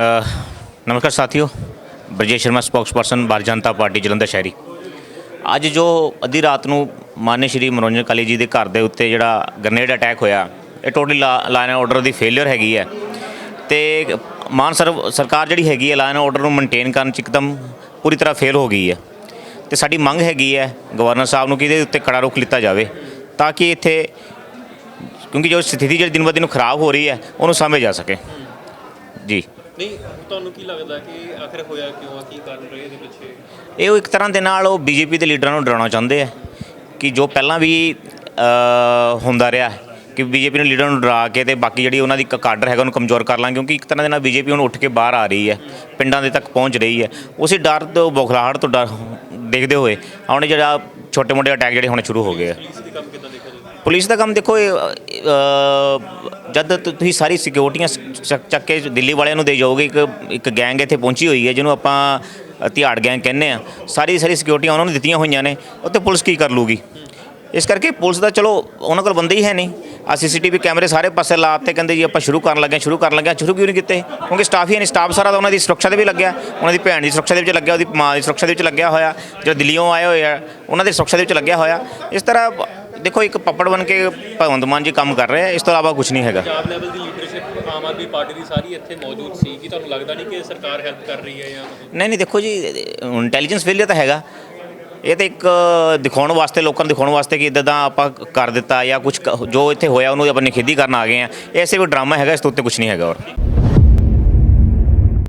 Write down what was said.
ਨਮਸਕਾਰ ਸਾਥੀਓ, Brajesh Sharma spokesperson Bharatiya Janata party, Jalandhar ਸ਼ਹਿਰੀ। ਅੱਜ ਜੋ ਅੱਧੀ ਰਾਤ ਨੂੰ ਮਾਨਯ ਸ਼੍ਰੀ ਮਨੋਰੰਜਨ ਕਾਲੀ ਜੀ ਦੇ ਘਰ ਦੇ ਉੱਤੇ ਜਿਹੜਾ ਗ੍ਰਨੇਡ ਅਟੈਕ ਹੋਇਆ, ਇਹ ਟੋਟਲੀ ਲਾਈਨ ਆਰਡਰ ਦੀ ਫੇਲਿਅਰ ਹੈਗੀ ਹੈ। ਤੇ ਮਾਨ ਸਰਕਾਰ ਜਿਹੜੀ ਹੈਗੀ ਹੈ ਲਾਈਨ ਆਰਡਰ ਨੂੰ ਮੇਨਟੇਨ ਕਰਨ ਚ ਇੱਕਦਮ ਪੂਰੀ ਤਰ੍ਹਾਂ ਫੇਲ ਹੋ ਗਈ ਹੈ। ਤੇ ਸਾਡੀ ਮੰਗ ਹੈਗੀ ਹੈ, ਗਵਰਨਰ ਸਾਹਿਬ ਨੂੰ ਕਿ ਇਹਦੇ ਉੱਤੇ ਕੜਾ ਰੁਖ ਲਿੱਤਾ ਜਾਵੇ, ਤਾਂ ਕਿ ਇੱਥੇ ਕਿਉਂਕਿ ਜੋ ਸਥਿਤੀ ਜਿਹੜੀ ਦਿਨ ਬ ਦਿਨ ਖਰਾਬ ਹੋ ਰਹੀ ਹੈ, ਉਹਨੂੰ ਸਮਝ ਜਾ ਸਕੇ। ਜੀ। ਨਹੀਂ ਤੁਹਾਨੂੰ ਕੀ ਲੱਗਦਾ ਕਿ ਆਖਰ ਹੋਇਆ ਕਿਉਂ ਆ? ਕੀ ਕਾਰਨ ਰਹੇ ਇਹਦੇ ਪਿੱਛੇ? ਇਹ ਉਹ ਇੱਕ ਤਰ੍ਹਾਂ ਦੇ ਨਾਲ ਉਹ ਬੀਜੇਪੀ ਦੇ ਲੀਡਰਾਂ ਨੂੰ ਡਰਾਉਣਾ ਚਾਹੁੰਦੇ ਆ ਕਿ ਜੋ ਪਹਿਲਾਂ ਵੀ ਹੁੰਦਾ ਰਿਹਾ ਕਿ ਬੀਜੇਪੀ ਨੂੰ ਲੀਡਰਾਂ ਨੂੰ ਡਰਾ ਕੇ ਤੇ ਬਾਕੀ ਜਿਹੜੀ ਉਹਨਾਂ ਦੀ ਕਾਡਰ ਹੈਗਾ ਉਹਨੂੰ ਕਮਜ਼ੋਰ ਕਰ ਲਾਂਗੇ ਕਿਉਂਕਿ ਇੱਕ ਤਰ੍ਹਾਂ ਦੇ ਨਾਲ ਬੀਜੇਪੀ ਹੁਣ ਉੱਠ ਕੇ ਬਾਹਰ ਆ ਰਹੀ ਹੈ ਪਿੰਡਾਂ ਦੇ ਤੱਕ ਪਹੁੰਚ ਰਹੀ ਹੈ। ਉਸੇ ਡਰ ਤੋਂ ਬੁਖਲਾਹਟ ਤੋਂ ਡਰ ਦੇਖਦੇ ਹੋਏ ਹੁਣ ਜਿਹੜਾ ਛੋਟੇ ਮੋਟੇ ਅਟੈਕ ਜਿਹੜੇ ਹੋਣੇ ਸ਼ੁਰੂ ਹੋ ਗਏ ਆ। ਪੁਲਿਸ ਦਾ ਕੰਮ ਦੇਖੋ ਇਹ, ਅ, ਜਦ ਤੁ- ਤੁਸੀਂ ਸਾਰੀ ਸਿਕਿਉਰਟੀਆਂ ਚੱਕ ਚੱਕ ਕੇ ਦਿੱਲੀ ਵਾਲਿਆਂ ਨੂੰ ਦੇ ਜਾਓਗੇ ਇੱਕ ਇੱਕ ਗੈਂਗ ਇੱਥੇ ਪਹੁੰਚੀ ਹੋਈ ਹੈ ਜਿਹਨੂੰ ਆਪਾਂ ਅ, ਤਿਹਾੜ ਗੈਂਗ ਕਹਿੰਦੇ ਆ ਸਾਰੀ ਸਾਰੀ ਸਿਕਿਉਰਟੀਆਂ ਉਹਨਾਂ ਨੂੰ ਦਿੱਤੀਆਂ ਹੋਈਆਂ ਨੇ ਉੱਥੇ ਪੁਲਿਸ ਕੀ ਕਰ ਲੂਗੀ? ਇਸ ਕਰਕੇ ਪੁਲਿਸ ਦਾ ਚਲੋ ਉਹਨਾਂ ਕੋਲ ਬੰਦੇ ਹੀ ਹੈ ਨਹੀਂ। ਆ ਸੀਸੀਟੀਵੀ ਕੈਮਰੇ ਸਾਰੇ ਪਾਸੇ ਲਾਤੇ ਕਹਿੰਦੇ ਜੀ ਆਪਾਂ ਸ਼ੁਰੂ ਕਰਨ ਲੱਗੇ ਹਾਂ, ਸ਼ੁਰੂ ਕਰਨ ਲੱਗੇ ਹਾਂ। ਸ਼ੁਰੂ ਕਿਉਂ ਨਹੀਂ ਕੀਤੇ? ਕਿਉਂਕਿ ਸਟਾਫ ਹੀ ਨਹੀਂ ਸਟਾਫ ਸਾਰਾ ਤਾਂ ਉਹਨਾਂ ਦੀ ਸੁਰੱਖਿਆ ਦੇ ਵੀ ਲੱਗਿਆ ਉਹਨਾਂ ਦੀ ਭੈਣ ਦੀ ਸੁਰੱਖਿਆ ਦੇ ਵਿੱਚ ਲੱਗਿਆ ਉਹਦੀ ਮਾਂ ਦੀ ਸੁਰੱਖਿਆ ਦੇ ਵਿੱਚ ਲੱਗਿਆ ਹੋਇਆ ਜੋ ਦਿੱਲੀੋਂ ਆਏ ਹੋਏ ਆ ਉਹਨਾਂ ਦੀ ਸੁਰੱਖਿਆ ਦੇ ਵਿੱਚ ਲੱਗਿਆ ਹੋਇਆ। ਇਸ ਤਰ੍ਹਾਂ ਦੇਖੋ ਇੱਕ ਪੱਪੜ ਬਣ ਕੇ ਭਗਵੰਤ ਮਾਨ ਜੀ ਕੰਮ ਕਰ ਰਹੇ ਆ ਇਸ ਤੋਂ ਇਲਾਵਾ ਕੁਝ ਨਹੀਂ ਹੈਗਾ। ਪੰਜਾਬ ਲੈਵਲ ਦੀ ਲੀਡਰਸ਼ਿਪ ਆਮ ਆਦਮੀ ਪਾਰਟੀ ਦੀ ਸਾਰੀ ਇੱਥੇ ਮੌਜੂਦ ਸੀ ਕਿ ਤੁਹਾਨੂੰ ਲੱਗਦਾ ਨਹੀਂ ਕਿ ਸਰਕਾਰ ਹੈਲਪ ਕਰ ਰਹੀ ਹੈ ਜਾਂ ਨਹੀਂ ਨਹੀਂ ਦੇਖੋ ਜੀ ਇੰਟੈਲੀਜੈਂਸ ਫੇਲਿਅਰ ਤਾਂ ਹੈਗਾ। ਇਹ ਤਾਂ ਇੱਕ ਦਿਖਾਉਣ ਵਾਸਤੇ ਲੋਕਾਂ ਨੂੰ ਦਿਖਾਉਣ ਵਾਸਤੇ ਕਿ ਇਦਾਂ ਦਾ ਆਪਾਂ ਕਰ ਦਿੱਤਾ ਜਾਂ ਕੁਝ ਜੋ ਇੱਥੇ ਹੋਇਆ ਉਹਨੂੰ ਆਪਾਂ ਨਿਖੇਧੀ ਕਰਨ ਆ ਗਏ ਆ। ਇਹ ਐਸੇ ਕੋਈ ਡਰਾਮਾ ਹੈਗਾ ਇਸ ਤੋਂ ਉੱਤੇ ਕੁਝ ਨਹੀਂ ਹੈਗਾ ਹੋਰ।